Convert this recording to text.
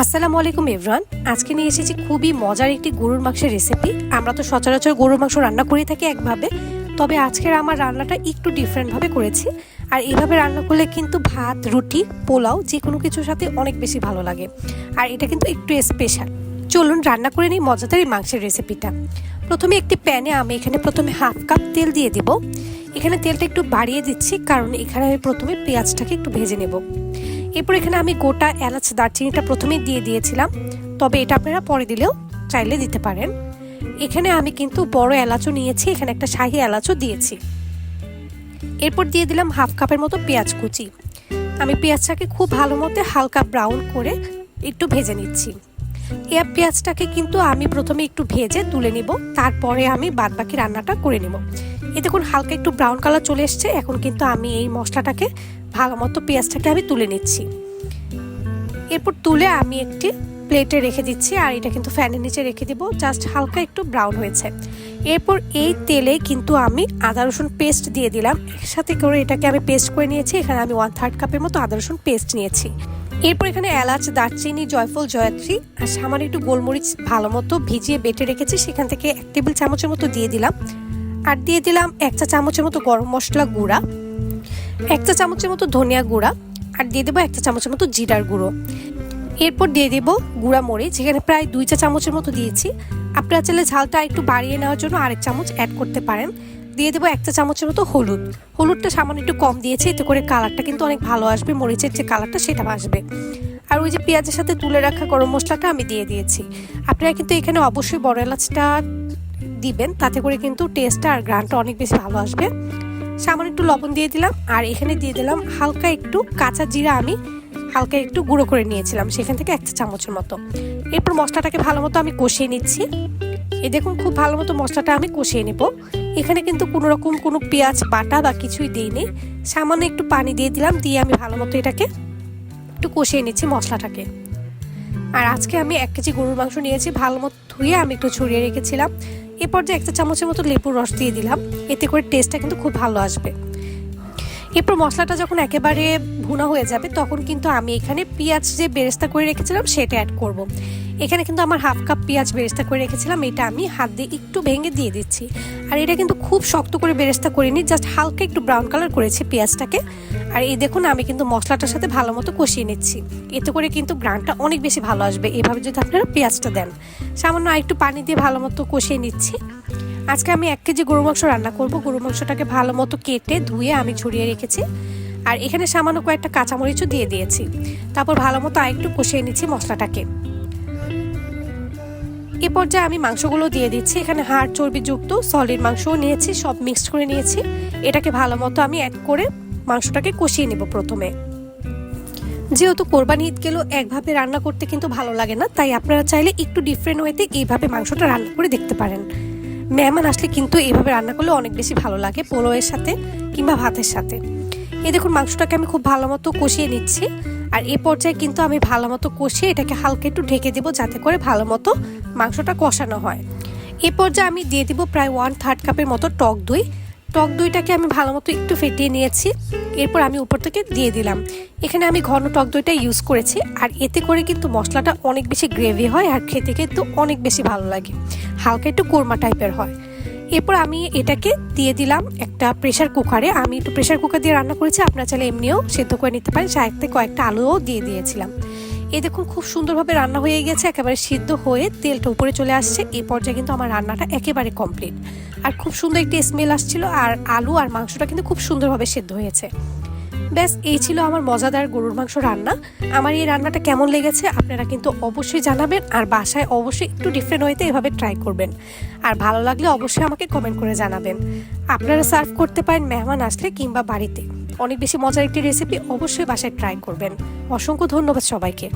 আসসালামু আলাইকুম এভরান আজকে নিয়ে এসেছি খুবই মজার একটি গরুর মাংসের রেসিপি আমরা তো সচরাচর গরুর মাংস রান্না করে থাকি একভাবে। তবে আজকের আমার রান্নাটা একটু ডিফারেন্টভাবে করেছি। আর এইভাবে রান্না করলে কিন্তু ভাত, রুটি, পোলাও যে কোনো কিছুর সাথে অনেক বেশি ভালো লাগে। আর এটা কিন্তু একটু স্পেশাল চলুন রান্না করে নিই মজাদার এই মাংসের রেসিপিটা প্রথমে একটি প্যানে আমি এখানে প্রথমে হাফ কাপ তেল দিয়ে দিব। এখানে তেলটা একটু বাড়িয়ে দিচ্ছি, কারণ এখানে আমি প্রথমে পেঁয়াজটাকে একটু ভেজে নেব। এরপর এখানে আমি গোটা এলাচ দারচিনিটা প্রথমেই দিয়ে দিয়েছিলাম। তবে এটা আপনারা পরে দিলেও চাইলে দিতে পারেন। এখানে আমি কিন্তু বড় এলাচও নিয়েছি, এখানে একটা শাহি এলাচও দিয়েছি। এরপর দিয়ে দিলাম হাফ কাপের মতো পেঁয়াজ কুচি। আমি পেঁয়াজটাকে খুব ভালো মতো হালকা ব্রাউন করে একটু ভেজে নিচ্ছি। এ পেঁয়াজটাকে কিন্তু আমি প্রথমে একটু ভেজে তুলে নিব, তারপরে আমি বাদবাকি রান্নাটা করে নেব। এ দেখুন, হালকা একটু ব্রাউন কালার চলে এসছে। এখন কিন্তু আমি এই মশলাটাকে ভালো মতো পেঁয়াজটাকে আমি তুলে নিচ্ছি। এরপর তুলে আমি একটি প্লেটে রেখে দিচ্ছি আর এটা কিন্তু ফ্যানের নিচে রেখে দিব, জাস্ট হালকা একটু ব্রাউন হয়েছে। এরপর এই তেলে কিন্তু আমি আদা, রসুন পেস্ট দিয়ে দিলাম। একসাথে করে এটাকে আমি পেস্ট করে নিয়েছি, এখানে আমি ওয়ান থার্ড কাপের মতো আদা, রসুন পেস্ট নিয়েছি। এরপর এখানে এলাচ, দারচিনি, জয়ফল, জয়ত্রী আর সামান্য একটু গোলমরিচ ভালো মতো ভিজিয়ে বেটে রেখেছি, সেখান থেকে এক টেবিল চামচের মতো দিয়ে দিলাম। আর দিয়ে দিলাম এক চা চামচের মতো গরম মশলা গুঁড়া। এক চা চামচের মতো ধনিয়া গুঁড়া আর দিয়ে দেবো এক চা চামচের মতো জিরার গুঁড়ো। এরপর দিয়ে দেব গুঁড়া মরিচ, যেখানে প্রায় দুই চা চামচের মতো দিয়েছি। আপনারা চাইলে ঝালটা একটু বাড়িয়ে নেওয়ার জন্য আরেক চামচ অ্যাড করতে পারেন। দিয়ে দেবো এক চা চামচের মতো হলুদ। হলুদটা সামান্য একটু কম দিয়েছি, এতে করে কালারটা কিন্তু অনেক ভালো আসবে, মরিচের যে কালারটা সেটা আসবে। আর ওই যে পেঁয়াজের সাথে তুলে রাখা গরম মশলাটা আমি দিয়ে দিয়েছি। আপনারা কিন্তু এখানে অবশ্যই বড় এলাচটা দিবেন, তাতে করে কিন্তু টেস্টটা আর গ্রানটা অনেক বেশি ভালো আসবে। সামান্য একটু লবণ দিয়ে দিলাম, আর এখানে দিয়ে দিলাম হালকা একটু কাঁচা জিরা আমি হালকা একটু গুঁড়ো করে নিয়েছিলাম, সেখান থেকে একটা চামচের মতো। এরপর মশলাটাকে ভালো মতো আমি কষিয়ে নিচ্ছি। এ দেখুন, খুব ভালো মতো মশলাটা আমি কষিয়ে নেব। এখানে কিন্তু কোনো রকম কোনো পেঁয়াজ, বাটা বা কিছুই দিইনি। সামান্য একটু পানি দিয়ে দিলাম, দিয়ে আমি ভালো মতো এটাকে একটু কষিয়ে নিচ্ছি মশলাটাকে। আর আজকে আমি এক কেজি গরুর মাংস নিয়েছি, ভালো মতো ধুয়ে আমি একটু ছড়িয়ে রেখেছিলাম। এরপর যে একটা চামচের মতো লেবুর রস দিয়ে দিলাম। এতে করে টেস্টটা কিন্তু খুব ভালো আসবে। এরপর মশলাটা যখন একেবারে ভুনা হয়ে যাবে, তখন কিন্তু আমি এখানে পেঁয়াজ যে বেরেস্তা করে রেখেছিলাম, সেটা অ্যাড করব। এখানে কিন্তু আমার হাফ কাপ পেঁয়াজ বেরেস্তা করে রেখেছিলাম, এটা আমি হাত দিয়ে একটু ভেঙে দিয়ে দিচ্ছি। আর এটা কিন্তু খুব শক্ত করে বেরেস্তা করিনি জাস্ট হালকা একটু ব্রাউন কালার করেছি পেঁয়াজটাকে। আর এই দেখুন, আমি কিন্তু মশলাটার সাথে ভালো মতো কষিয়ে নিচ্ছি। এতে করে কিন্তু গ্রানটা অনেক বেশি ভালো আসবে। এভাবে যদি আপনারা পেঁয়াজটা দেন। সামান্য একটু পানি দিয়ে ভালো মতো কষিয়ে নিচ্ছি। আজকে আমি এক কেজি গরু মাংস রান্না করব। গরু মাংসটাকে ভালো মতো কেটে ধুয়ে আমি ছড়িয়ে রেখেছি। আর এখানে সামান্য কয়েকটা কাঁচামরিচও দিয়ে দিয়েছি। তারপর ভালো মতো আরেকটু কষিয়ে নিচ্ছি মশলাটাকে। এ পর্যায়ে আমি মাংসগুলো দিয়ে দিচ্ছি। এখানে হাড়, চর্বিযুক্ত সলিড মাংসও নিয়েছি, সব মিক্সড করে নিয়েছি। এটাকে ভালো মতো আমি অ্যাড করে মাংসটাকে কষিয়ে নেব প্রথমে। যেহেতু কোরবানি ঈদ গেলেও একভাবে রান্না করতে কিন্তু ভালো লাগে না, তাই আপনারা চাইলে একটু ডিফারেন্ট ওয়েতে এইভাবে মাংসটা রান্না করে দেখতে পারেন। মেহমান আসলে কিন্তু এইভাবে রান্না করলে অনেক বেশি ভালো লাগে পোলোয়ের সাথে কিংবা ভাতের সাথে। এ দেখুন, মাংসটাকে আমি খুব ভালো মতো কষিয়ে নিচ্ছি। আর এ পর্যায়ে কিন্তু আমি ভালো মতো কষিয়ে এটাকে হালকা একটু ঢেকে দেবো, যাতে করে ভালো মতো মাংসটা কষানো হয়। এ পর্যায়ে আমি দিয়ে দিব প্রায় ওয়ান থার্ড কাপের মতো টক দই। টক দইটাকে আমি ভালো মতো একটু ফেটিয়ে নিয়েছি। এরপর আমি উপর থেকে দিয়ে দিলাম। এখানে আমি ঘন টক দইটা ইউজ করেছি। আর এতে করে কিন্তু মশলাটা অনেক বেশি গ্রেভি হয় আর খেতে কিন্তু অনেক বেশি ভালো লাগে। হালকা একটু কোরমা টাইপের হয়। এরপর আমি এটাকে দিয়ে দিলাম একটা প্রেশার কুকারে আমি একটু প্রেশার কুকার দিয়ে রান্না করেছি। আপনার চাইলে এমনিও সেদ্ধ করে নিতে পারেন। সাথে কয়েকটা আলুও দিয়ে দিয়েছিলাম। এই দেখুন খুব সুন্দরভাবে রান্না হয়ে গেছে, একেবারে সিদ্ধ হয়ে তেলটা উপরে চলে আসছে। এই পর্যায়ে কিন্তু আমার রান্নাটা একেবারে কমপ্লিট আর খুব সুন্দর একটি স্মেল আসছিল, আর আলু আর মাংসটা কিন্তু খুব সুন্দরভাবে সেদ্ধ হয়েছে। ব্যাস, এই ছিল আমার মজাদার গরুর মাংস রান্না। আমার এই রান্নাটা কেমন লেগেছে আপনারা কিন্তু অবশ্যই জানাবেন, আর বাসায় অবশ্যই একটু ডিফারেন্ট হইতে এভাবে ট্রাই করবেন। আর ভালো লাগলে অবশ্যই আমাকে কমেন্ট করে জানাবেন। আপনারা সার্ভ করতে পারেন মেহমান আসলে কিংবা বাড়িতে। অনেক বেশি মজার একটি রেসিপি অবশ্যই বাসায় ট্রাই করবেন। অসংখ্য ধন্যবাদ সবাইকে।